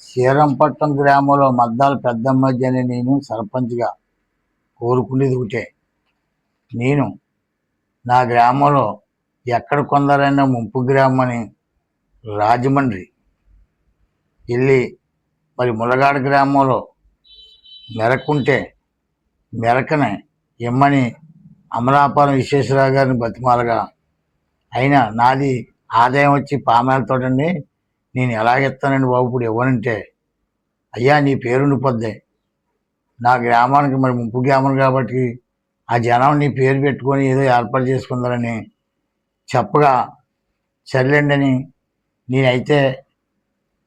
శ్రీరంపట్నం గ్రామంలో మద్దాల పెద్దమ్మ అని నేను సర్పంచ్గా కోరుకునేది ఒకటే. నేను నా గ్రామంలో ఎక్కడ కొందరైనా ముంపు గ్రామం అని రాజమండ్రి వెళ్ళి మరి ములగాడ గ్రామంలో మెరకుంటే మెరకనే ఇమ్మని అమలాపురం విశ్వేశ్వరరావు గారిని బతిమాలగా. అయినా నాది ఆదాయం వచ్చి పామాలతోటండి నేను ఎలాగెత్తానండి బాబు? ఇప్పుడు ఇవ్వనంటే అయ్యా నీ పేరు ఉండిపోద్ది నా గ్రామానికి మరి ముంపు గ్రామం కాబట్టి ఆ జనం నీ పేరు పెట్టుకొని ఏదో ఏర్పాటు చేసుకుందారని చెప్పగా సర్లేండి అని నేనైతే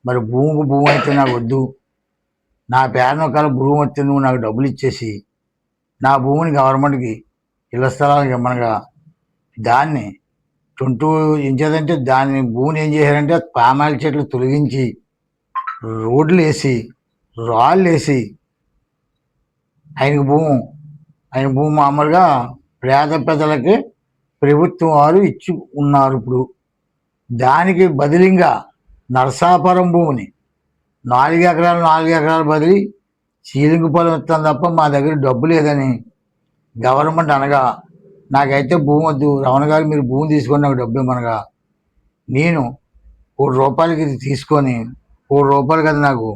మరి భూమికి భూమి అయితే నాకు వద్దు. నా పేరున ఒకవేళ భూమి వస్తే నువ్వు నాకు డబ్బులు ఇచ్చేసి నా భూమిని గవర్నమెంట్కి ఇళ్ళ స్థలాలకు ఇమ్మనగా దాన్ని ట్వంటూ ఇంచేదంటే దాని భూమిని ఏం చేశారంటే పామాయిల చెట్లు తొలగించి రోడ్లు వేసి రాళ్ళు వేసి ఆయన భూమి ఆయన భూమి మామూలుగా పేద ప్రజలకి ప్రభుత్వం వారు ఇచ్చి ఉన్నారు ఇప్పుడు. దానికి బదిలీగా నరసాపురం భూమిని నాలుగు ఎకరాలు నాలుగు ఎకరాలు బదిలీ సీలింగ్ పొలం ఇస్తాను తప్ప మా దగ్గర డబ్బు లేదని గవర్నమెంట్ అనగా నాకైతే భూమి వద్దు. రమణ గారు మీరు భూమి తీసుకొని నాకు డబ్బు ఇవ్వమనగా నేను కోటి రూపాయలకి ఇది తీసుకొని కోటి రూపాయలు కదా నాకు.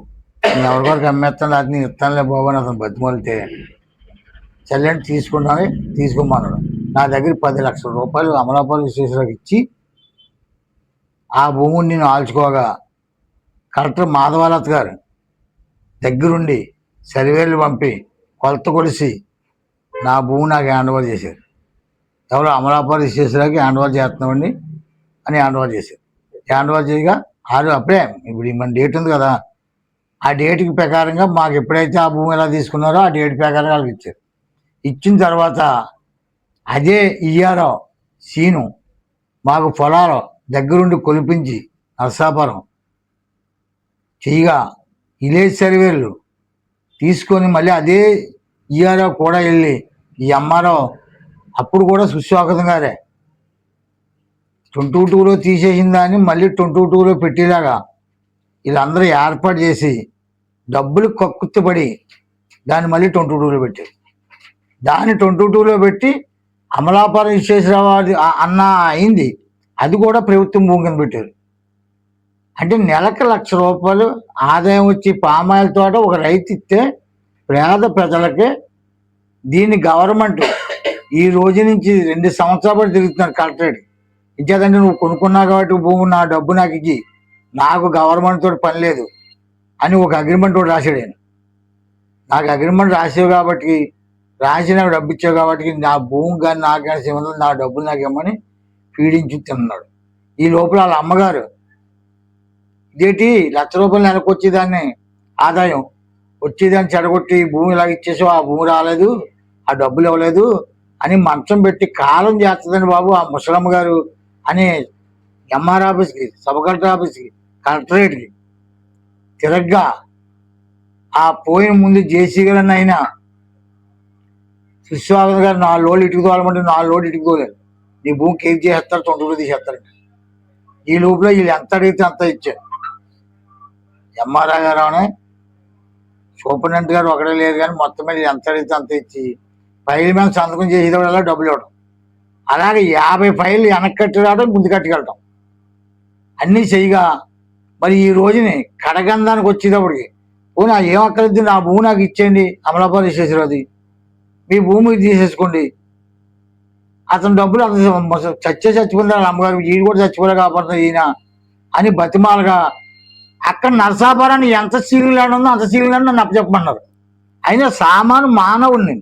నేను ఎవరికొరకు అమ్మేస్తాను అది నేను ఇస్తానులే బాబు అని అతను బతిమలితే చెల్లెంటి తీసుకున్నాను తీసుకోమన్నాడు. నా దగ్గర పది లక్షల రూపాయలు అమలాపాలు విశ్వేశ్వరకు ఇచ్చి ఆ భూమిని నేను ఆల్చుకోగా కలెక్టర్ మాధవాలత్ గారు దగ్గరుండి సర్వేలు పంపి కొలత కొలిసి నా భూమి నాకు హ్యాండ్ ఓవర్ చేశారు. ఎవరో అమలాపురం విశ్వేశ్వరరావుకి హ్యాండ్ ఓవర్ చేస్తున్నామండి అని హ్యాండ్ ఓవర్ చేశారు. హ్యాండ్ ఓవర్ చేయగా ఆరు అప్పుడే ఇప్పుడు మన డేట్ ఉంది కదా ఆ డేట్కి ప్రకారంగా మాకు ఎప్పుడైతే ఆ భూమి ఎలా తీసుకున్నారో ఆ డేట్ ప్రకారంగా వాళ్ళకి ఇచ్చారు. ఇచ్చిన తర్వాత అదే ఇయ్యారో సీను మాకు పొలాలు దగ్గరుండి కొలిపించి నరసాపురం చేయగా విలేజ్ సర్వేలు తీసుకొని మళ్ళీ అదే ఈఆర్ఓ కూడా వెళ్ళి ఈ ఎంఆర్ఓ అప్పుడు కూడా సుస్వాగతం గారే. ట్వంటీ టూలో తీసేసిన దాన్ని మళ్ళీ ట్వంటీ టూలో పెట్టేలాగా వీళ్ళందరూ ఏర్పాటు చేసి డబ్బులు కక్కుత్తుపడి దాన్ని మళ్ళీ ట్వంటీ టూలో పెట్టారు. దాన్ని ట్వంటీ టూలో పెట్టి అమలాపురం విశ్వేశ్వరరావు అన్న అయింది. అది కూడా ప్రభుత్వం భూమి కింద పెట్టారు. అంటే నెలకు లక్ష రూపాయలు ఆదాయం వచ్చి పామాయిల తోట ఒక రైతు ఇస్తే పేద ప్రజలకి దీన్ని గవర్నమెంట్ ఈ రోజు నుంచి రెండు సంవత్సరాల పాటు తిరుగుతున్నారు కలెక్టరేట్. ఇచ్చేదంటే నువ్వు కొనుక్కున్నావు కాబట్టి భూమి నా డబ్బు నాకు ఇచ్చి నాకు గవర్నమెంట్ తోటి పని లేదు అని ఒక అగ్రిమెంట్ కూడా రాశాడు నేను నాకు అగ్రిమెంట్ రాసావు కాబట్టి రాసి నాకు డబ్బు ఇచ్చావు కాబట్టి నా భూమి కానీ నాకు కానీ నా డబ్బులు నాకు ఇమ్మని పీడించి తిన్నాడు. ఈ లోపల వాళ్ళ అమ్మగారు ఇదేంటి లక్ష రూపాయలు నెలకు వచ్చేదాన్ని ఆదాయం. వచ్చేదాన్ని చెడగొట్టి భూమి ఇలాగ ఇచ్చేసావు ఆ భూమి రాలేదు ఆ డబ్బులు ఇవ్వలేదు అని మంచం పెట్టి కాలం చేస్తుందండి బాబు ఆ ముసలమ్మ గారు అని ఎంఆర్ ఆఫీస్కి సబ్ కలెక్టర్ ఆఫీస్కి కలెక్టరేట్కి. తిరగ్గా ఆ పోయిన ముందు జేసీ గారు అయినా సుస్వాగత్ గారు నాలుగు లోడ్లు ఇటుకు తోలమంటే నాలుగు లోడ్లు ఇటుకుదోలేదు నీ భూమి కేక్ చేసేస్తారు తొందరగా తీసేస్తారు ఈ లోపల వీళ్ళు ఎంత అడిగితే అంత ఇచ్చారు. ఎంఆర్ఆర్ గారు అనే సూపరింటెండెంట్ గారు ఒకటే లేదు కానీ మొత్తం మీద ఎంత అడిగితే అంత ఇచ్చి ఫైల్ మీద సంతకం చేసేటప్పుడు డబ్బులు ఇవ్వడం అలాగే యాభై ఫైళ్ళు వెనక్కి రావడం ముందు కట్టుకెళ్ళటం. అన్నీ చేయగా మరి ఈ రోజుని కడగందానికి వచ్చేటప్పటికి పోనీ ఆ ఏం అక్కర్లేదు నా భూమి నాకు ఇచ్చేయండి అమలాపురం అది. మీ భూమి తీసేసుకోండి. అతను డబ్బులు అతను చచ్చే చచ్చిపోయిన అమ్మగారు ఈయన కూడా చచ్చిపోలే కాబట్టి ఈయన అని బతిమాలగా. అక్కడ నరసాపురాన్ని ఎంత సీలింగ్ ల్యాండ్ అంత సీలింగ్ ల్యాండ్ నన్ను అప్పచెప్పమన్నారు. అయినా సామాను మానవుడిని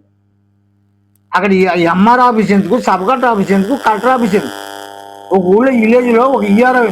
అక్కడ ఎంఆర్ ఆఫీస్ ఎందుకు? సబ్ కలెక్టర్ ఆఫీస్ ఎందుకు? కలెక్టర్ ఆఫీస్ ఎందుకు? ఒక ఊళ్ళో విలేజ్లో ఒక ఈఆర్ఓ